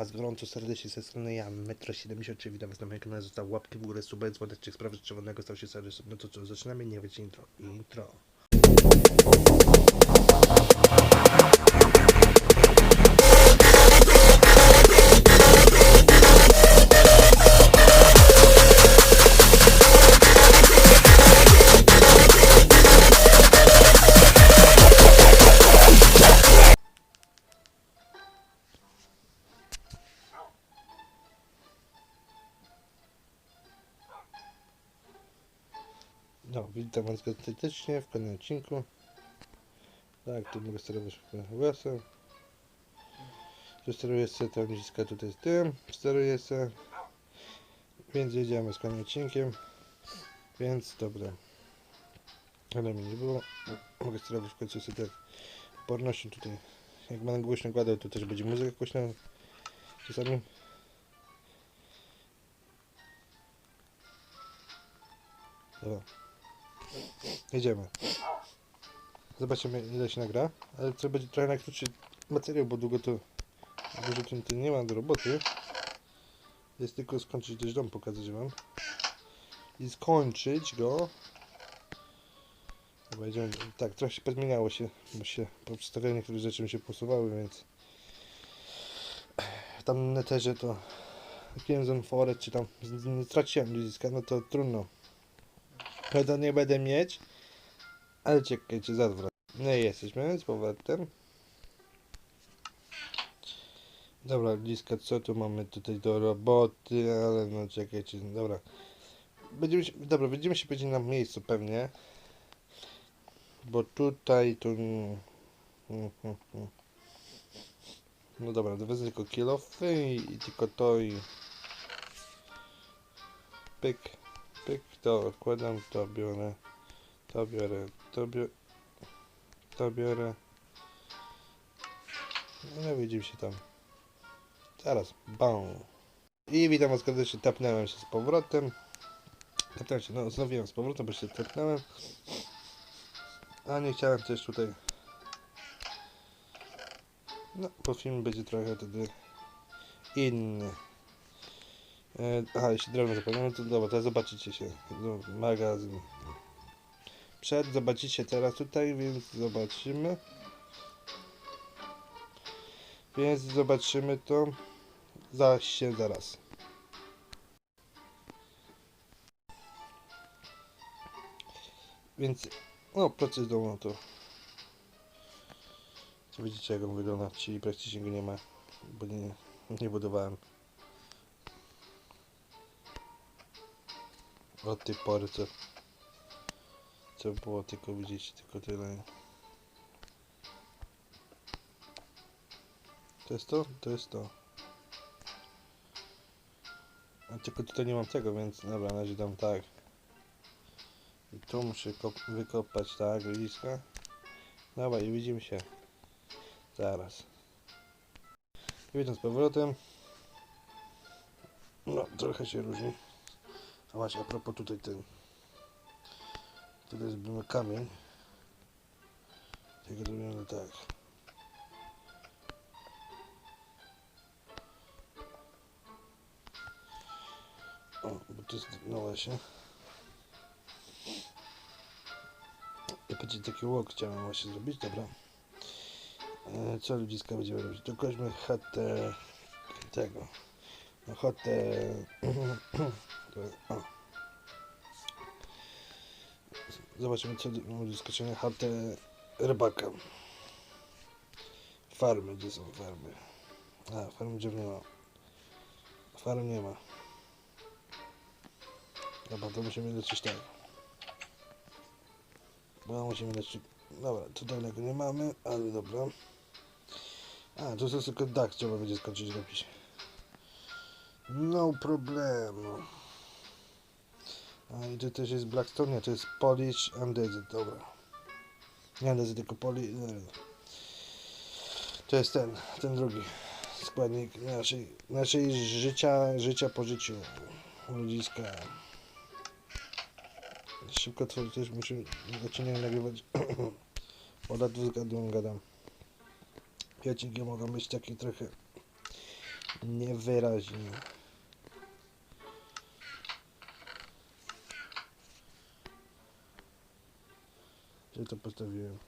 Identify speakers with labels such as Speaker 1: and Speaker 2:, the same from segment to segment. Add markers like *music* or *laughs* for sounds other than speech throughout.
Speaker 1: Was gorąco serdecznie ze strony ja, Metro73, witam Was na moim kanale, został łapki w górę, suba, dzwoneczek, sprawy czerwonego, stał się sub. No to co, zaczynamy, nie wiecie intro, intro. No, witam Was serdecznie w kolejnym odcinku. Tak, tu mogę sterować głosem. Tu steruję sobie to niska tutaj z tym, steruję sobie. Więc jedziemy z kolejnym odcinkiem. Więc dobra. Ale mi nie było. Mogę sterować w końcu sobie tak pornością tutaj. Jak będę głośno gadał, to też będzie muzyka głośna. Czasami. Dobra. Jedziemy. Zobaczymy ile się nagra. Ale to będzie trochę najkrótszy materiał, bo długo to dużo tym nie ma do roboty. Jest tylko skończyć też dom pokazać wam. I skończyć go. Dobra, jedziemy. Tak, trochę się pozmieniało się, bo się po przedstawieniu niektórych rzeczy mi się posuwały, więc tam na neterze to Crimson Forest, czy tam nie straciłem ludziska, no to trudno. Chyba nie będę mieć. Ale czekajcie, zadwrot. No i jesteśmy z powrotem. Dobra, bliska, co tu mamy tutaj do roboty, ale no czekajcie, dobra. Będziemy się, dobra, będziemy się powiedzieć na miejscu pewnie. Bo tutaj tu... mm, mm, mm. No dobra, wezmę tylko kilofy i, i tylko to i... Pyk. Pyk, to odkładam, to biorę, to biorę, to biorę, to biorę. No widzimy się tam. Zaraz, bam. I witam was serdecznie, tapnąłem się z powrotem. Tapnąłem się, no znowiłem z powrotem, bo się tapnąłem. A nie chciałem też tutaj... No, po film będzie trochę wtedy inny. E, aha, jeśli drewno zapomniałem, to dobra, teraz zobaczycie się. No, magazyn. Przed zobaczycie teraz tutaj, więc zobaczymy. Więc zobaczymy to. Zaś się zaraz. Więc, no, proces domu to. Co widzicie, jak on wygląda, czyli praktycznie go nie ma, bo nie, nie budowałem. od tej pory co co było tylko widzieć tylko tyle. To jest to? to jest to. A tylko tutaj nie mam tego więc dobra na razie dam tak. I tu muszę kop- wykopać tak blisko dobra i widzimy się. Zaraz. Witam z powrotem. No trochę się różni. A właśnie, a propos tutaj ten. Tutaj był kamień. Tego zrobiono tak. O, bo to jest, no właśnie. I będzie taki łok chciałem właśnie zrobić, dobra. E, co ludziska będziemy robić? Dokończmy chatę tego. No, chatę *clears throat* To-. Zobaczymy co skoczenia chatę rybaka. Farmy, gdzie są farmy? A, farmy drzew nie ma. Farm nie ma. Dobra, to musimy lecieć tak. Bo musimy lecieć... Dobra, tutaj tego nie mamy, ale dobra. A, tu jest tylko dach, trzeba będzie skończyć robić. No problemu. To też jest Blackstone, to jest Polish Andesite, dobra. Nie Andesite, tylko Poli... nie. To jest ten, ten drugi składnik naszej, naszej życia, życia po życiu. Ludziska. Szybko to też muszę odcinek nagrywać. *coughs* Od lat zgadłem, gadam. Pieciki mogą być takie trochę Niewyraźnie. Gdzie to postawiłem?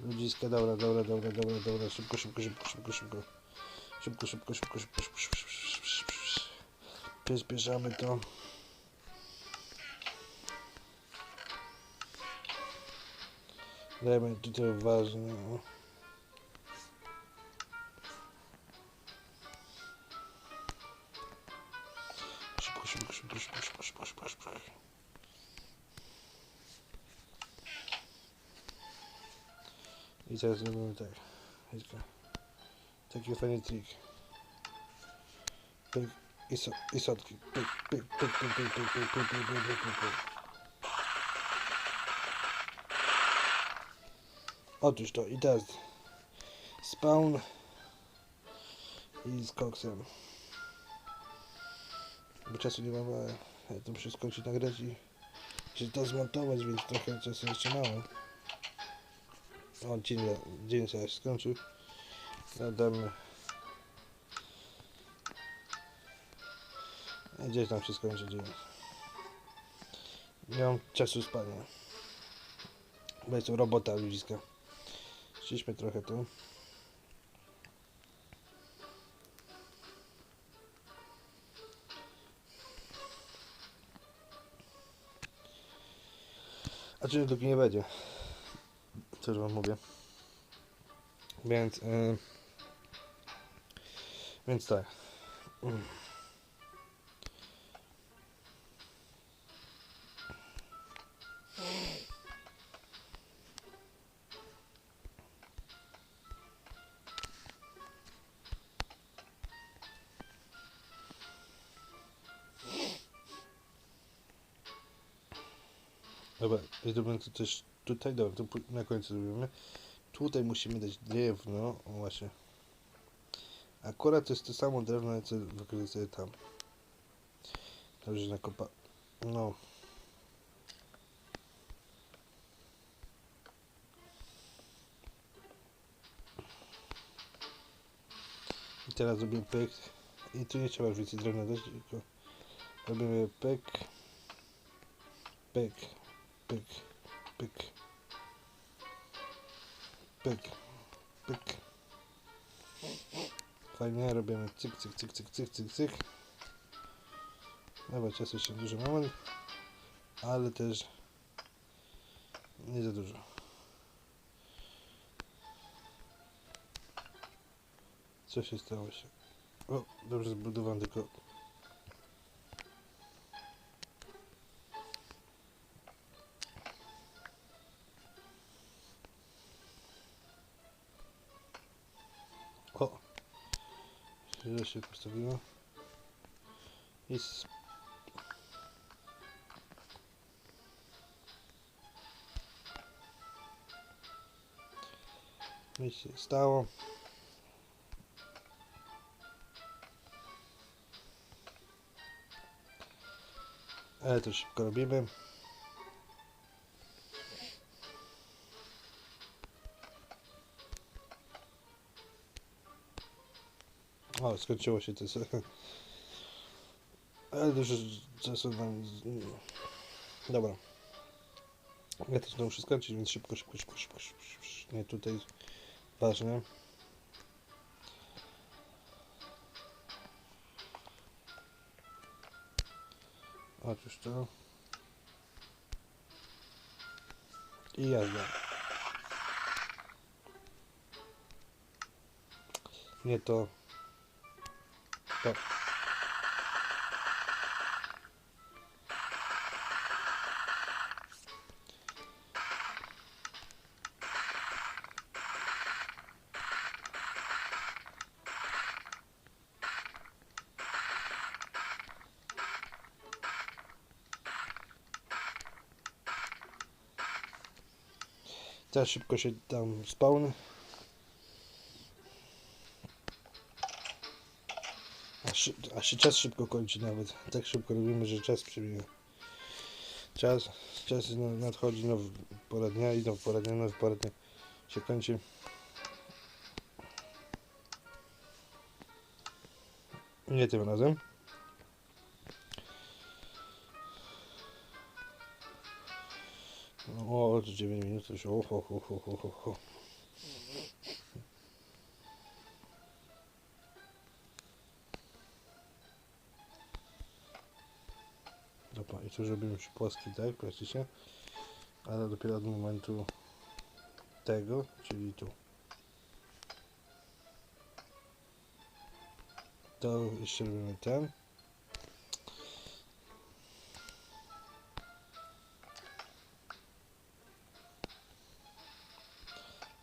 Speaker 1: Ludziska, dobra, dobra, dobra, dobra, dobra, szybko, szybko, szybko, szybko, szybko. Szybko, szybko, szybko, szybko, szybko, szybko. Przyspieszamy to. Dajmy tutaj uważnie. I teraz zrobimy tak. Taki fajny trik. Pyk i, so, i sotki. Pyk, pyk, pyk, pyk, pyk, pyk, pyk, pyk, pyk, pyk, pyk, pyk, pyk. Otóż to i teraz spawn i z koksem. Bo czasu nie mam, ale to muszę skończyć nagrać i się to zmontować, więc trochę czasu jeszcze mało. O, dzień, dzień się skończył. Damy. Gdzieś tam się skończy dzień. Nie mam czasu spania. Bo jest robota ludziska. Ściśmy trochę tu. A czy dopóki nie będzie? Już wam mówię. Więc... Yy, więc tak. I zrobimy to też tutaj, dobra, to na końcu zrobimy. Tutaj musimy dać drewno, o właśnie. Akurat to jest to samo drewno, co wykorzystuję tam. Dobrze nakopa... No. I teraz zrobimy pyk. I tu nie trzeba już więcej drewna dać, tylko robimy pyk. Pyk. Pyk. Pyk. Pyk. Pyk. Fajnie, robimy cyk, cyk, cyk, cyk, cyk, cyk, cyk. Dobra, czasu jeszcze dużo mamy, ale też nie za dużo. Co się stało się? O, dobrze zbudowałem, tylko się postawiło. I Mi się stało. Ale to szybko robimy. O, skończyło się to. *laughs* Ale dużo czasu nam... Dobra. Ja też to muszę skończyć, więc szybko, szybko, szybko, szybko, szybko, szybko. Nie tutaj ważne. Otóż to. I jazda. Nie to. так. Ця шибко ще там спавне. a się czas szybko kończy nawet. Tak szybko robimy, że czas przebiega. Czas, czas nadchodzi, nowy pora dnia i nowy pora dnia, nowy pora dnia się kończy. Nie tym razem. No, o, 9 minut już. O, ho, ho, ho, ho. Ho. Dobra, i tu zrobimy już płaski, tak, praktycznie. Ale dopiero od momentu tego, czyli tu. To jeszcze robimy ten.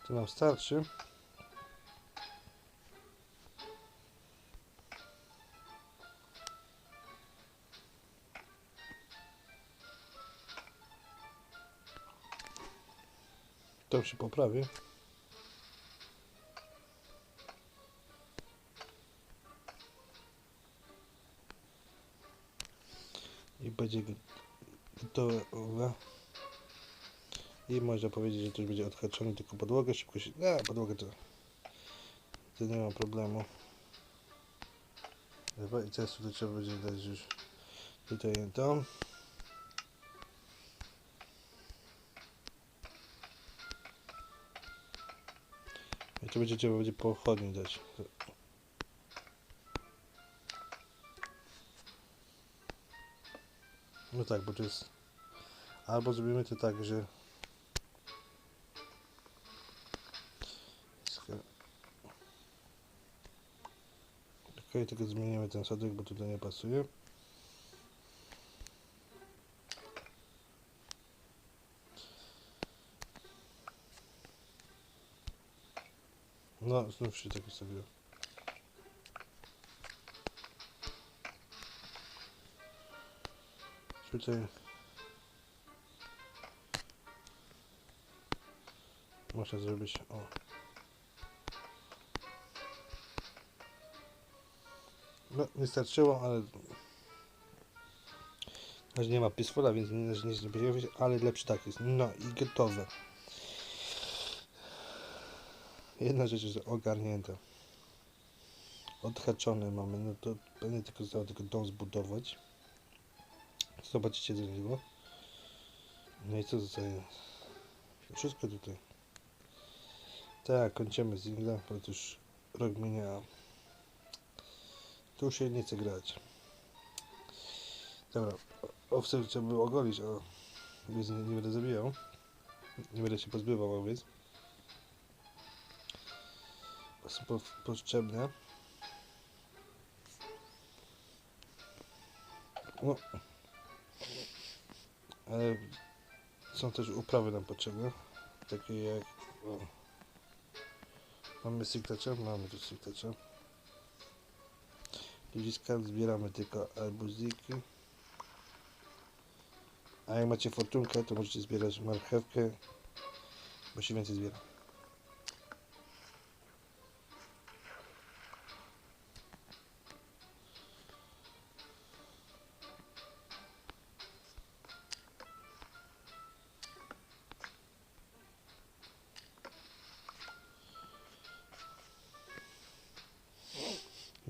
Speaker 1: To nam starczy. To się poprawi. I będzie gotowe. I można powiedzieć, że już będzie odhaczone, tylko podłogę szybko się... Nie, podłogę to... To nie ma problemu. Dobra, i teraz tutaj trzeba będzie dać już tutaj to. To będzie trzeba będzie pochodnie dać. No tak, bo to jest... Albo zrobimy to tak, że... Okej, tylko zmienimy ten sadek, bo tutaj nie pasuje. No, znów się tak ustawiło. Tutaj można zrobić o. No, nie starczyło, ale na razie nie ma pisfola, więc nie, nie zrobiłem, ale lepszy tak jest. No i gotowe. Jedna rzecz jest ogarnięta. Odhaczone mamy, no to będę tylko zostało tylko dom zbudować. Zobaczycie do niego. No i co tutaj? Wszystko tutaj. Tak, kończymy singla, bo to już rok minia. Tu się nie chce grać. Dobra, owce trzeba było ogolić, o. Więc nie, nie będę zabijał. Nie będę się pozbywał owiec. Są po, potrzebne. No. Ale są też uprawy nam potrzebne. Takie jak... O. Mamy signature? Mamy tu signature. Ludziska zbieramy tylko arbuziki. A jak macie fortunkę, to możecie zbierać marchewkę, bo się więcej zbiera.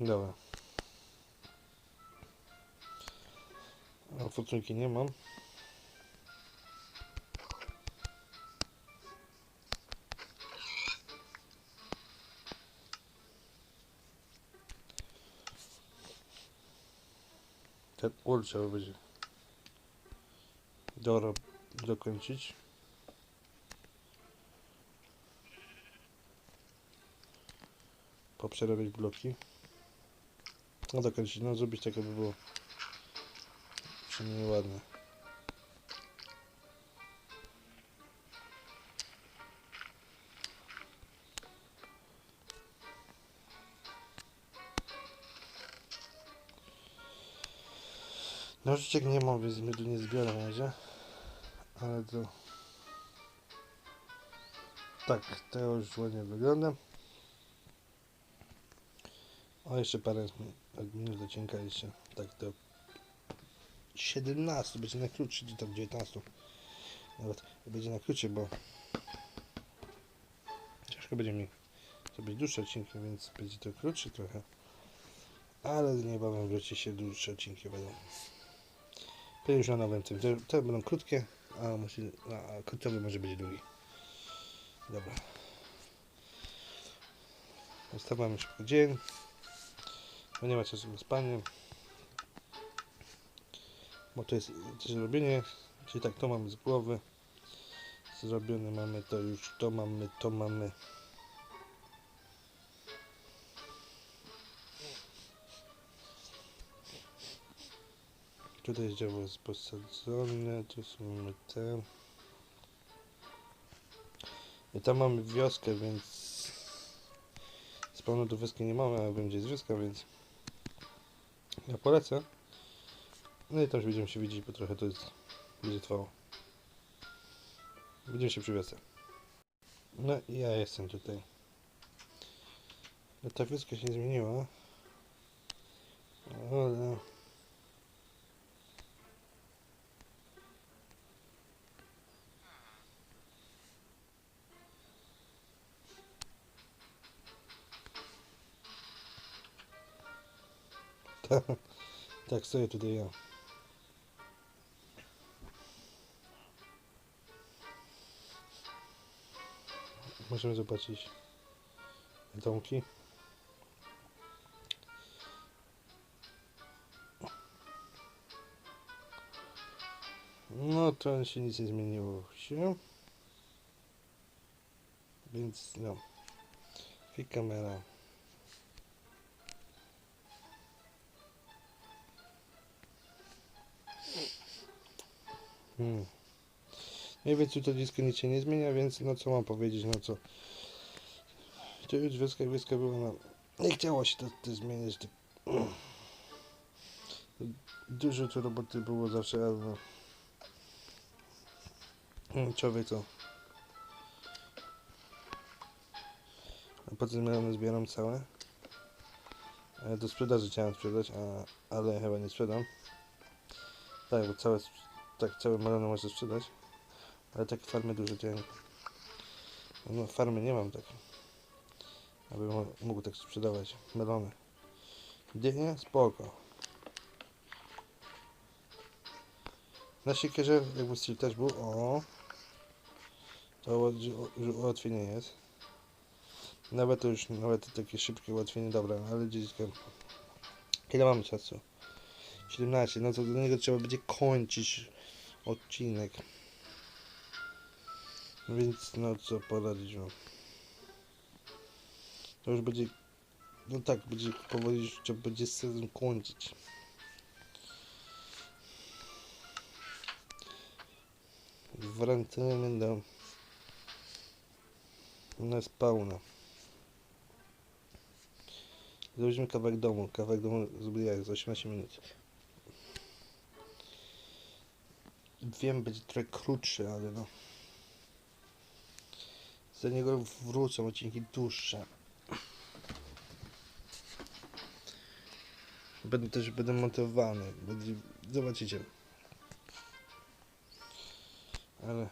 Speaker 1: Dobra. A fortunki nie mam. Ten ul trzeba będzie dorob dokończyć. Poprzerabiać bloki. No dokończyć, no zrobić tak, aby było przynajmniej ładne. Nożyczek nie mam, więc miodu nie zbiorę na razie. Ale to... Tak, to już ładnie wygląda. O, jeszcze parę mi- minut do cienka jeszcze. Tak do 17, będzie na krótszy, czy tam 19. Nawet będzie na krótszy, bo ciężko będzie mi zrobić dłuższe odcinki, więc będzie to krótszy trochę. Ale niebawem wróci się dłuższe odcinki będą. To już na nowym tym. Te, te będą krótkie, a, musi, a końcowy może być długi. Dobra. Ustawiamy szybko dzień. Bo nie ma czasu na spanie. Bo to jest też robienie. Czyli tak, to mamy z głowy. Zrobione mamy to już, to mamy, to mamy. Tutaj jest dzieło jest posadzone, tu mamy te. I tam mamy wioskę, więc z pełno do wioski nie mamy, ale wiem gdzie jest wioska, więc ja polecę. No i tam już będziemy się widzieć, bo trochę to jest, będzie trwało. Będziemy się przy wiosce. No i ja jestem tutaj. No ta wioska się zmieniła. Ale... *laughs* Tak, stoję tutaj ja. Możemy zobaczyć domki. No to się nic nie zmieniło się. Więc no. I kamera. Hmm. Nie wiem, czy to dziecko nic się nie zmienia, więc no co mam powiedzieć, no co. To już wioska, wioska była, no. Nie chciało się to, to zmieniać. To... Dużo tu roboty było zawsze, ale no. Hmm, Człowiek to. A potem zmiany zbieram całe. Do sprzedaży chciałem sprzedać, a, ale chyba nie sprzedam. Tak, bo całe, tak całe melony można sprzedać. Ale takie farmy duże ja, no farmy nie mam tak. Aby mógł tak sprzedawać melony. Dynie? Spoko. Na siekierze jakby styl też był, o. To ułatwienie jest. Nawet to już, nawet takie szybkie ułatwienie, dobra, ale dziecko. Ile mamy czasu? 17, no to do niego trzeba będzie kończyć odcinek. Więc no co poradzić wam. To już będzie, no tak, będzie powoli trzeba będzie sezon kończyć. Wracamy do na spawna. Zrobimy kawałek domu. Kawałek domu zrobię jak za 18 minut. Wiem, będzie trochę krótszy, ale no. Za niego wrócą odcinki dłuższe. Będę też będę montowany. Będzie, zobaczycie. Ale.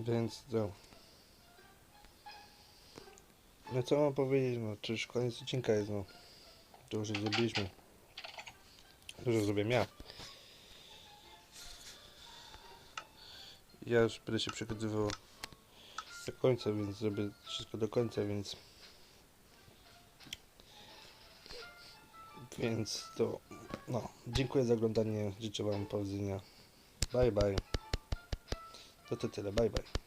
Speaker 1: Więc to. No co mam powiedzieć, no to już koniec odcinka jest, no. To już zrobiliśmy. Dużo zrobię ja. Ja już będę się przygotowywał do końca, więc zrobię wszystko do końca, więc... Więc to, no, dziękuję za oglądanie, życzę wam powodzenia. Bye bye. To to tyle, bye bye.